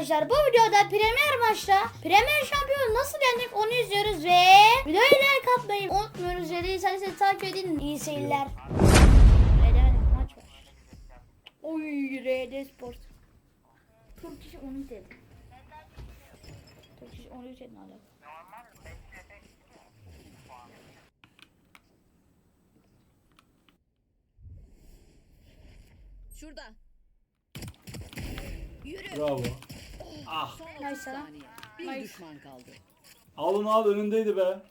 arkadaşlar bu videoda Premier maçta Premier şampiyon nasıl yendik onu izliyoruz ve videoya like atmayı unutmuyoruz ve değilseniz takip edin iyi seyirler. Edemedim maç var. Oy RD Sport. Turkish 13 dedi. Turkish 13 dedi ne alaka? Şurada. Yürü. Bravo. Ah. Son 30 Nice. Bir Nice. düşman kaldı. Al onu al önündeydi be.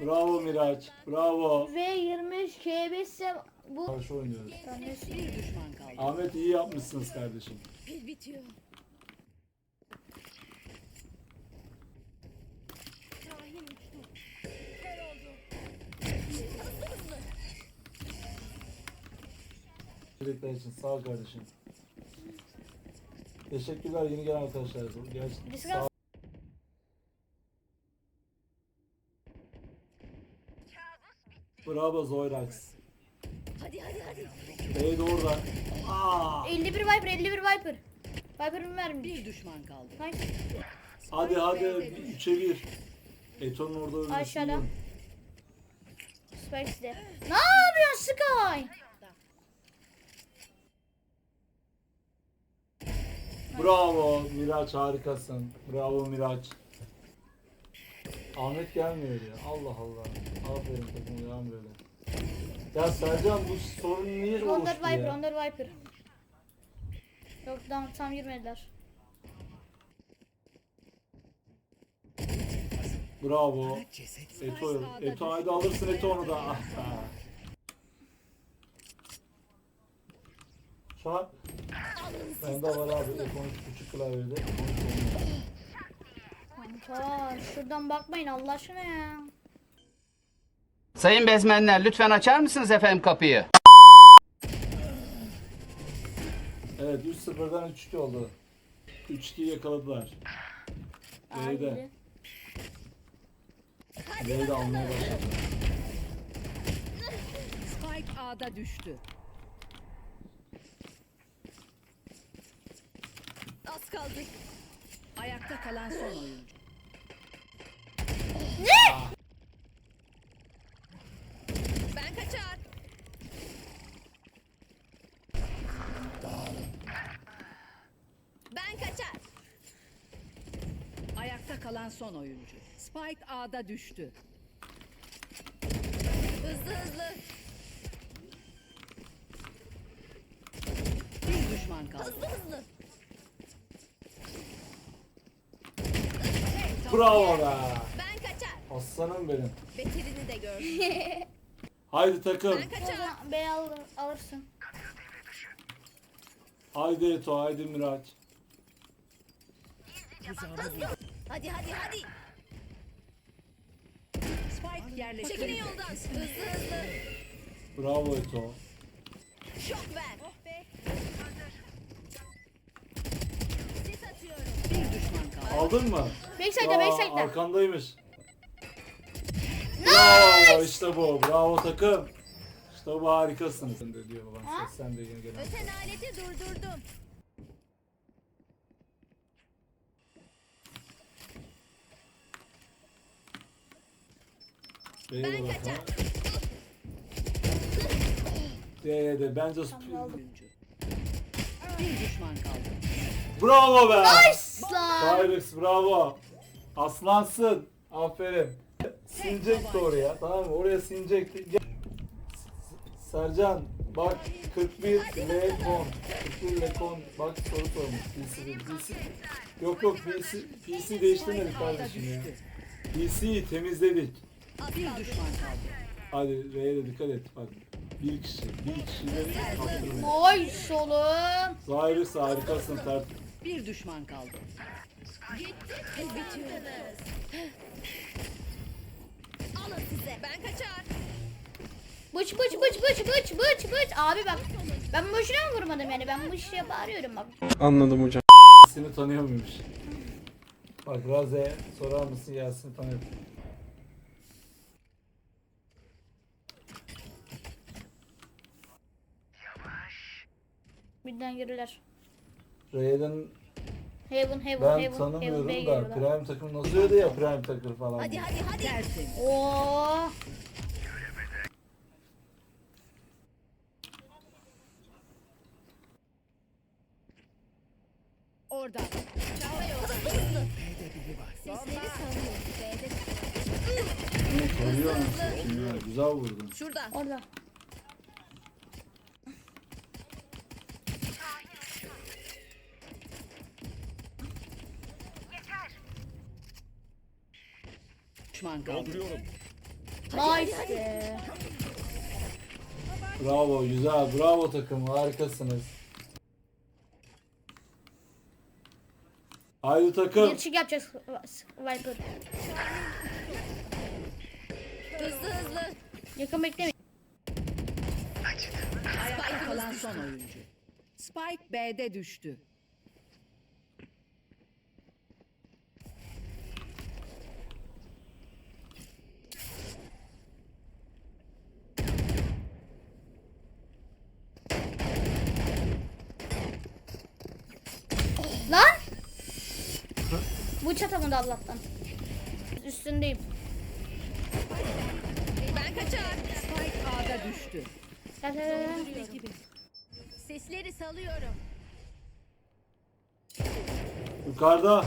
Bravo Miraç. Bravo. Ve 23 KB ise bu Karşı oynuyoruz. Bir düşman kaldı. Ahmet iyi yapmışsınız kardeşim. Pil bitiyor. Şahin uçtu. Kör oldu. Hızlı hızlı. Teşekkürler için sağ ol kardeşim. Teşekkürler yeni gelen arkadaşlar. Gerçekten sağ. Bravo Zoyrax. Hadi hadi hadi. Bey de orada. Aa. 51 Viper 51 Viper. Viper'ın vermiş. Bir düşman kaldı. Nice. Hadi hadi 3'e 1. Eton'un orada ölmesi. Aşağıda. iyi. Spikes de. Ne yapıyorsun Sky? Bravo Miraç harikasın. Bravo Miraç. Ahmet gelmiyor ya. Allah Allah. Aferin takım devam böyle. Ya Sercan bu sorun niye Onlar oluştu Viper, ya? onlar Viper. Yok tam, tam girmediler. Bravo. Eto, Eto haydi alırsın Eto onu da. Ah be. Şu an bende var abi F13.5 klavyede. F13 oynuyor. Kanka şuradan bakmayın Allah aşkına ya. Sayın bezmenler lütfen açar mısınız efendim kapıyı? Evet 3-0'dan 3-2 oldu. 3-2'yi yakaladılar. B'de. Abi. B'yi de almaya başladı. Spike A'da düştü. Az kaldı. Ayakta kalan son oyuncu. Ne? Ben kaçar. Ben kaçar. Ayakta kalan son oyuncu. Spike A'da düştü. Hızlı hızlı. Bir düşman kaldı. Hızlı hızlı. Bravo be. Ben kaçar. Aslanım benim. Beterini de gör. Haydi takım. Ben kaçar. zaman B alır, alırsın. Haydi Eto, haydi Miraç. Hadi hadi hadi. Spike yerleştirildi. Çekilin yoldan. Hızlı hızlı. Bravo Eto. Şok ver. Oh be. Sis atıyorum. Bir düşman kaldı. Aldın mı? Backside'de Aa, backside'de. Arkandaymış. Bravo işte bu. Bravo takım. İşte bu harikasınız. Sen de diyor babam. Ha? Sen de yeni gelen. Öten aleti durdurdum. B'ye de Ben bak kaçar. ha. D'ye de bence. Bir düşman kaldı. Bravo be. Lan. Cyrus bravo. Aslansın. Aferin. Sinecekti oraya. Tamam mı? Oraya sinecekti. Gel. Sercan bak 41 Lekon. 41 Lekon. Bak soru sormuş. PC. PC. Yok yok PC, PC değiştirmedik kardeşim ya. PC'yi temizledik. Bir düşman kaldı. Hadi R'ye de dikkat et. Bak bir kişi. Bir kişiyle kaptırmayın. Nice oğlum. Cyrus harikasın tert. Bir düşman kaldı. Gitti. Biz bitiyoruz. Alın size. Ben kaçar. Bıç bıç bıç bıç bıç bıç bıç. Abi bak ben boşuna mı vurmadım yani ben bu işe bağırıyorum bak. Anladım hocam. Seni tanıyor muymuş? Bak Raze sorar mısın Yasin'i tanıyor. Birden girdiler. Raiden Heaven, Heaven, ben Heaven, Heaven, tanımıyorum B'ye da giriyorlar. Prime takım nasıl öyle ya Prime takır falan. Hadi hadi hadi. Tertemiz. Oo. Orada. Çağla. Hızlı. Sesleri salıyor. B'de. Koruyor musun? Güzel vurdun. Şurada. Orada. Düşman kaldı. Nice be. Bravo güzel bravo takım harikasınız. Haydi takım. Bir çık yapacağız Viper. Hızlı hızlı. Yakın beklemeyin. Ayakta kalan son oyuncu. Spike B'de düştü. Lan! Bu çatamadı Allah'tan. Üstündeyim. Ben kaçar. Spike A'da düştü. Gel gel gel. gel. Sesleri salıyorum. Yukarıda.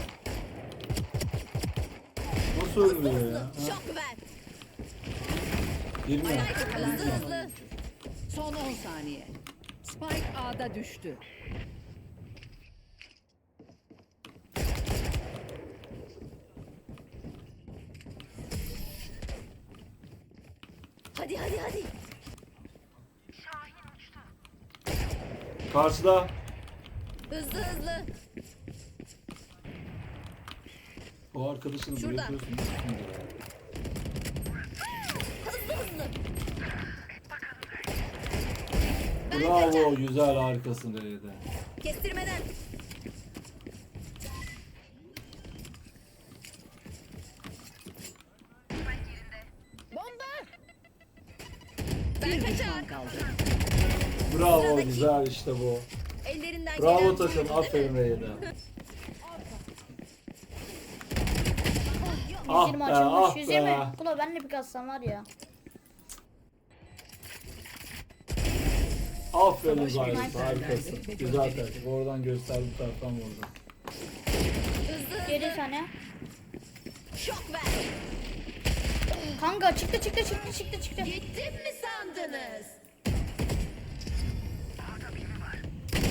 Nasıl ölmüyor ya? Ha? Şok ver. Girmiyor. Hızlı hızlı. Son 10 saniye. Spike A'da düştü. Hadi hadi hadi. Karşıda. Hızlı hızlı. O arkadaşını Şurada. bırakıyorsun. Hızlı hızlı. Bravo güzel harikasın Reyde. Kestirmeden. Bir düşman kaldı. Bravo Sıradaki. güzel işte bu. Ellerinden Bravo takım aferin? Reyde. Ah 120 be açılmış. ah 120. be. Kula ben de bir kalsam var ya. Aferin gösterdi. harikasın. Güzel taktik. Oradan göster bu taraftan vurdu. Geri saniye. Şok ver. Kanka çıktı çıktı çıktı çıktı çıktı. Gittim mi sandınız?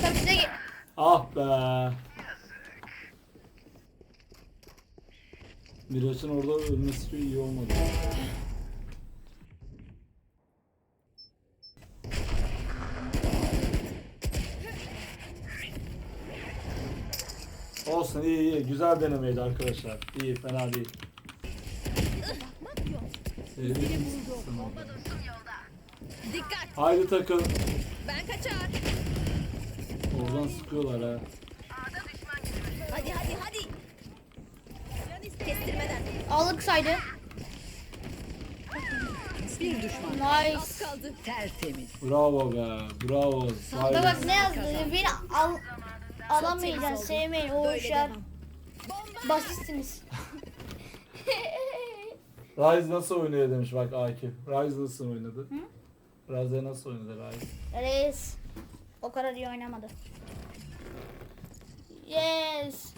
Tabii size ge- Ah be. Miraç'ın orada ölmesi çok iyi olmadı. Olsun iyi iyi. Güzel denemeydi arkadaşlar. İyi fena değil. Ee, Dikkat. Haydi takım. Ben kaçar. Oradan sıkıyorlar ha. Hadi hadi hadi. Kestirmeden. aldık saydı. Bir düşman. Nice. Az kaldı. Tertemiz. Bravo be. Bravo. Bak Saygı. bak ne yazdı? Beni al alamayacaksın, sevmeyin. O işler basitsiniz. Rise nasıl oynuyor demiş bak Akif. Rise nasıl oynadı? Rise nasıl oynadı Rise? Reis o kadar iyi oynamadı. Yes.